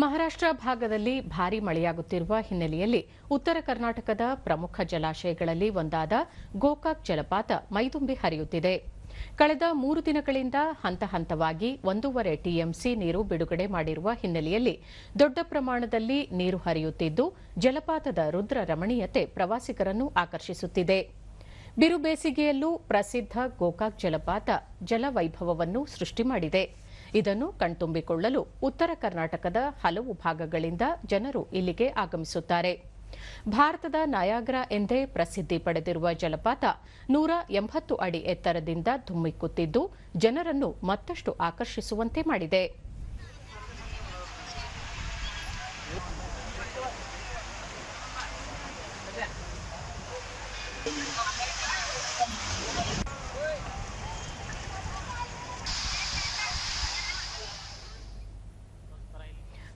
ಮಹಾರಾಷ್ಟ್ರ ಭಾಗದಲ್ಲಿ ಭಾರೀ ಮಳೆಯಾಗುತ್ತಿರುವ ಹಿನ್ನೆಲೆಯಲ್ಲಿ ಉತ್ತರ ಕರ್ನಾಟಕದ ಪ್ರಮುಖ ಜಲಾಶಯಗಳಲ್ಲಿ ಒಂದಾದ ಗೋಕಾಕ್ ಜಲಪಾತ ಮೈದುಂಬಿ ಹರಿಯುತ್ತಿದೆ. ಕಳೆದ ಮೂರು ದಿನಗಳಿಂದ ಹಂತ ಹಂತವಾಗಿ ಒಂದೂವರೆ ಟಿಎಂಸಿ ನೀರು ಬಿಡುಗಡೆ ಮಾಡಿರುವ ಹಿನ್ನೆಲೆಯಲ್ಲಿ ದೊಡ್ಡ ಪ್ರಮಾಣದಲ್ಲಿ ನೀರು ಹರಿಯುತ್ತಿದ್ದು, ಜಲಪಾತದ ರುದ್ರ ರಮಣೀಯತೆ ಪ್ರವಾಸಿಗರನ್ನು ಆಕರ್ಷಿಸುತ್ತಿದೆ. ಬಿರು ಬೇಸಿಗೆಯಲ್ಲೂ ಪ್ರಸಿದ್ಧ ಗೋಕಾಕ್ ಜಲಪಾತ ಜಲವೈಭವವನ್ನು ಸೃಷ್ಟಿ ಮಾಡಿದೆ. ಇದನ್ನು ಕಣ್ತುಂಬಿಕೊಳ್ಳಲು ಉತ್ತರ ಕರ್ನಾಟಕದ ಹಲವು ಭಾಗಗಳಿಂದ ಜನರು ಇಲ್ಲಿಗೆ ಆಗಮಿಸುತ್ತಾರೆ. ಭಾರತದ ನಯಾಗ್ರ ಎಂದೇ ಪ್ರಸಿದ್ಧಿ ಪಡೆದಿರುವ ಜಲಪಾತ ನೂರ ಎಂಬತ್ತು ಅಡಿ ಎತ್ತರದಿಂದ ಧುಮ್ಮಿಕ್ಕುತ್ತಿದ್ದು, ಜನರನ್ನು ಮತ್ತಷ್ಟು ಆಕರ್ಷಿಸುವಂತೆ ಮಾಡಿದೆ.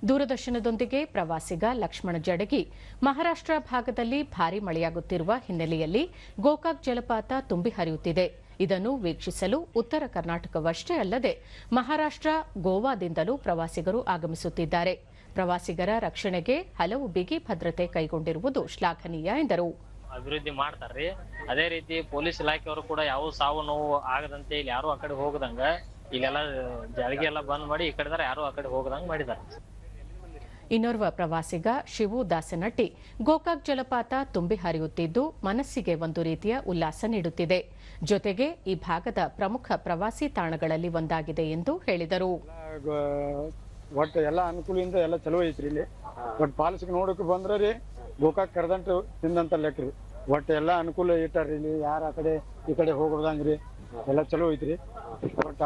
ದೂರದರ್ಶನದೊಂದಿಗೆ ಪ್ರವಾಸಿಗ ಲಕ್ಷ್ಮಣ ಜಡಗಿ, ಮಹಾರಾಷ್ಟ್ರ ಭಾಗದಲ್ಲಿ ಭಾರೀ ಮಳೆಯಾಗುತ್ತಿರುವ ಹಿನ್ನೆಲೆಯಲ್ಲಿ ಗೋಕಾಕ್ ಜಲಪಾತ ತುಂಬಿ ಹರಿಯುತ್ತಿದೆ. ಇದನ್ನು ವೀಕ್ಷಿಸಲು ಉತ್ತರ ಕರ್ನಾಟಕವಷ್ಟೇ ಅಲ್ಲದೆ ಮಹಾರಾಷ್ಟ್ರ, ಗೋವಾದಿಂದಲೂ ಪ್ರವಾಸಿಗರು ಆಗಮಿಸುತ್ತಿದ್ದಾರೆ. ಪ್ರವಾಸಿಗರ ರಕ್ಷಣೆಗೆ ಹಲವು ಬಿಗಿ ಭದ್ರತೆ ಕೈಗೊಂಡಿರುವುದು ಶ್ಲಾಘನೀಯ ಎಂದರು. ಅಭಿವೃದ್ಧಿ ಮಾಡ್ತಾರ್ರಿ. ಅದೇ ರೀತಿ ಪೊಲೀಸ್ ಇಲಾಖೆಯವರು ಕೂಡ ಯಾವ ಸಾವು ನೋವು ಆಗದಂತೆ ಇಲ್ಲಿ ಯಾರು ಆ ಕಡೆ ಹೋಗದಂಗ, ಇಲ್ಲೆಲ್ಲ ಜಾಳಿಗೆ ಎಲ್ಲ ಬಂದ್ ಮಾಡಿ ಈ ಕಡೆದಾರ ಯಾರು ಆ ಕಡೆ ಹೋಗದಂಗ ಮಾಡಿದಾರೆ. ಇನ್ನೋರ್ವ ಪ್ರವಾಸಿಗ ಶಿವು ದಾಸನಟ್ಟಿ. ಗೋಕಾಕ್ ಜಲಪಾತ ತುಂಬಿ ಹರಿಯುತ್ತಿದ್ದು ಮನಸ್ಸಿಗೆ ಒಂದು ರೀತಿಯ ಉಲ್ಲಾಸ ನೀಡುತ್ತಿದೆ. ಜೊತೆಗೆ ಈ ಭಾಗದ ಪ್ರಮುಖ ಪ್ರವಾಸಿ ತಾಣಗಳಲ್ಲಿ ಒಂದಾಗಿದೆ ಎಂದು ಹೇಳಿದರು. ಒಟ್ಟು ಎಲ್ಲ ಅನುಕೂಲದಿಂದ ಎಲ್ಲ ಚಲೋ ಐತ್ರಿ ಇಲ್ಲಿ. ಒಟ್ಟು ಪಾಲಿಸಿಗೆ ನೋಡಕ್ಕೆ ಬಂದ್ರೆ ರೀ ಗೋಕಾಕ್ ಕರೆದಂಟು ತಿಂದಂತ ಲೆಕ್ಕ ರೀ ಒಟ್ಟು ಎಲ್ಲ ಅನುಕೂಲ ಇಟ್ಟಾರ್ರಿ ಇಲ್ಲಿ. ಯಾರ ಆ ಕಡೆ ಈ ಕಡೆ ಹೋಗೋದಂಗ್ರಿ ಎಲ್ಲ ಚಲೋ ಐತ್ರಿ. ಒಟ್ಟ